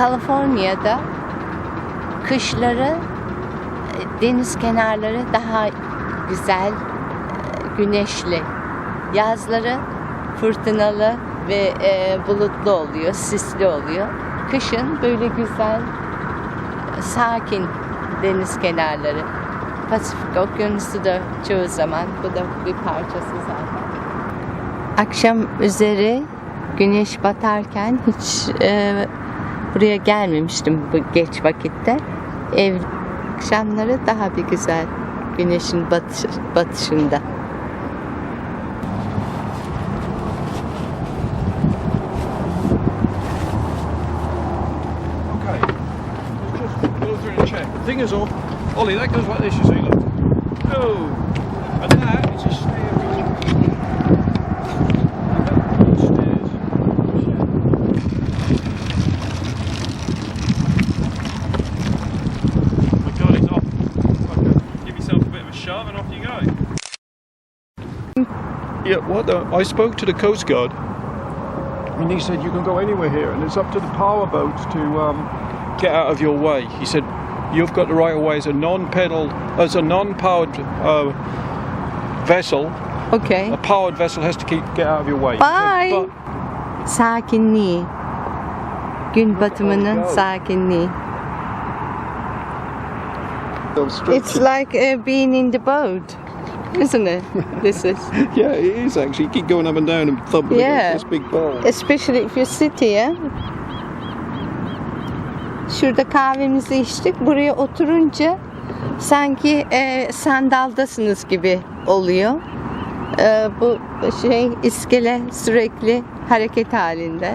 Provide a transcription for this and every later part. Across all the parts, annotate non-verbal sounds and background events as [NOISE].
Kaliforniya'da kışları e, deniz kenarları daha güzel, e, güneşli. Yazları fırtınalı ve e, bulutlu oluyor, sisli oluyor. Kışın böyle güzel, e, sakin deniz kenarları. Pasifik Okyanusu da çoğu zaman bu da bir parçası zaten. Akşam üzeri güneş batarken hiç e, buraya gelmemiştim bu geç vakitte. Ev akşamları daha bir güzel güneşin batış, batışında. İs, all, Ollie, that goes like this, you see, look. Oh, and that you go. Yeah, what the? I spoke to the Coast Guard and he said you can go anywhere here, and it's up to the power boats to um, get out of your way. He said you've got the right of way as a non-pedal, as a non-powered uh, vessel. Okay. A powered vessel has to keep get out of your way. He said, Bye. "But Sakinliği. Gün batımının sakinliği. It's like uh, being in the boat, isn't it? This is. [LAUGHS] yeah, it is actually. You keep going up and down and thumping Yeah. against this big ball. Especially if you sit here. Şurada kahvemizi içtik. Buraya oturunca sanki e, sandaldasınız gibi oluyor. E, bu şey iskele sürekli hareket halinde.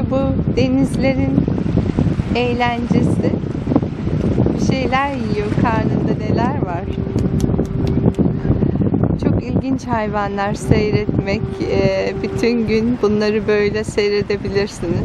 İşte bu denizlerin eğlencesi. Bir şeyler yiyor. Karnında neler var. Çok ilginç hayvanlar seyretmek. Ee, bütün gün bunları böyle seyredebilirsiniz.